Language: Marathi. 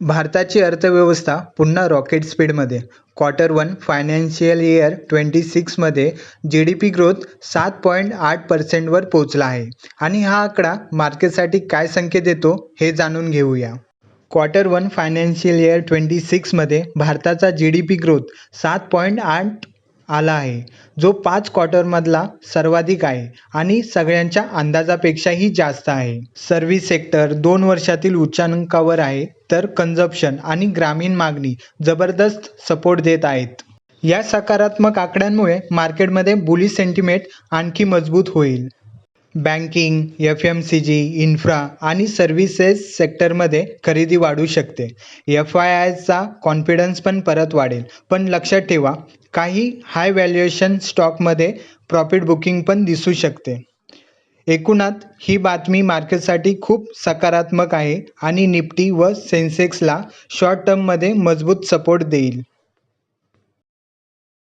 भारताची अर्थव्यवस्था पुन्हा रॉकेट स्पीडमध्ये quarter one financial year twenty सिक्समध्ये G D P growth सात पॉईंट आठ पर्सेंटवर पोहोचला आहे. आणि हा आकडा मार्केटसाठी काय संकेत देतो हे जाणून घेऊया. Quarter one financial year twenty सिक्समध्ये भारताचा जी डी पी ग्रोथ सात पॉईंट आठ आला आहे. जो पाच क्वार्टरमधला सर्वाधिक आहे आणि सगळ्यांच्या अंदाजापेक्षाही जास्त आहे. सर्व्हिस सेक्टर दोन वर्षातील उच्चांकावर आहे. तर कन्झप्शन आणि ग्रामीण मागणी जबरदस्त सपोर्ट देत आहेत. या सकारात्मक आकड्यांमुळे मार्केटमध्ये बुली सेंटिमेंट आणखी मजबूत होईल. Banking F M C G infra आणि सर्व्हिसेस सेक्टरमध्ये खरेदी वाढू शकते. एफ आय आयचा कॉन्फिडन्स पण परत वाढेल. पण लक्षात ठेवा काही हाय व्हॅल्युएशन स्टॉकमध्ये प्रॉफिट बुकिंग पण दिसू शकते. एकूणात ही बातमी मार्केटसाठी खूप सकारात्मक आहे आणि निफ्टी व सेन्सेक्सला शॉर्ट टर्ममध्ये मजबूत सपोर्ट देईल.